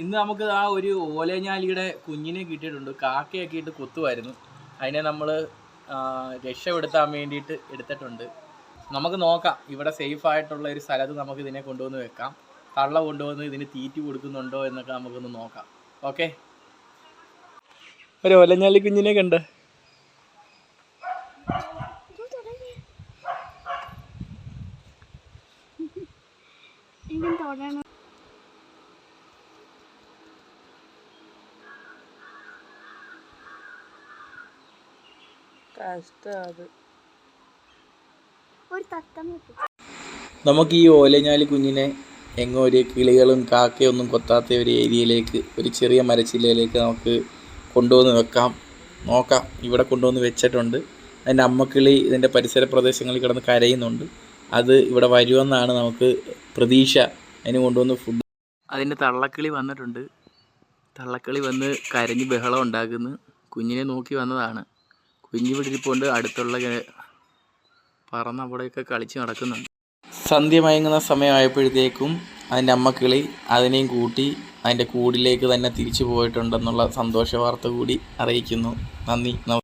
ഇന്ന് നമുക്ക് ആ ഒരു ഓലഞ്ഞാലിയുടെ കുഞ്ഞിനെ കിട്ടിയിട്ടുണ്ട്. കാക്കയൊക്കെ ഇട്ട് കുത്തുമായിരുന്നു അതിനെ നമ്മൾ രക്ഷപ്പെടുത്താൻ വേണ്ടിയിട്ട് എടുത്തിട്ടുണ്ട്. നമുക്ക് നോക്കാം. ഇവിടെ സേഫ് ആയിട്ടുള്ള ഒരു സ്ഥലത്ത് നമുക്ക് ഇതിനെ കൊണ്ടുവന്ന് വെക്കാം. തള്ള കൊണ്ടുവന്ന് ഇതിന് തീറ്റി കൊടുക്കുന്നുണ്ടോ എന്നൊക്കെ നമുക്കൊന്ന് നോക്കാം. ഓക്കെ ഒരു ഓലഞ്ഞാലി കുഞ്ഞിനെ കണ്ട്. എനിക്ക് നമുക്ക് ഈ ഓലഞ്ഞാലി കുഞ്ഞിനെ എങ്ങോ ഒരു കിളികളും കാക്കയൊന്നും കൊത്താത്ത ഒരു ഏരിയയിലേക്ക് ഒരു ചെറിയ മരച്ചില്ലയിലേക്ക് നമുക്ക് കൊണ്ടുവന്ന് വെക്കാം. നോക്കാം. ഇവിടെ കൊണ്ടുവന്ന് വെച്ചിട്ടുണ്ട്. അതിന്റെ അമ്മക്കിളി ഇതിന്റെ പരിസര പ്രദേശങ്ങളിൽ കിടന്ന് കരയുന്നുണ്ട്. അത് ഇവിടെ വരുമെന്നാണ് നമുക്ക് പ്രതീക്ഷ. അതിന് കൊണ്ടുവന്ന് ഫുഡ് അതിന്റെ തള്ളക്കിളി വന്നിട്ടുണ്ട്. തള്ളക്കിളി വന്ന് കരഞ്ഞ് ബഹളം ഉണ്ടാക്കുന്നു. കുഞ്ഞിനെ നോക്കി വന്നതാണ്. കുഞ്ഞ് ഇവിടെ അടുത്തുള്ള പറന്ന അവിടെയൊക്കെ കളിച്ച് നടക്കുന്നുണ്ട്. സന്ധ്യ മയങ്ങുന്ന സമയമായപ്പോഴത്തേക്കും അതിന്റെ അമ്മക്കിളി അതിനെയും കൂട്ടി അതിന്റെ കൂടിലേക്ക് തന്നെ തിരിച്ചു പോയിട്ടുണ്ടെന്നുള്ള സന്തോഷ വാർത്ത കൂടി അറിയിക്കുന്നു. നന്ദി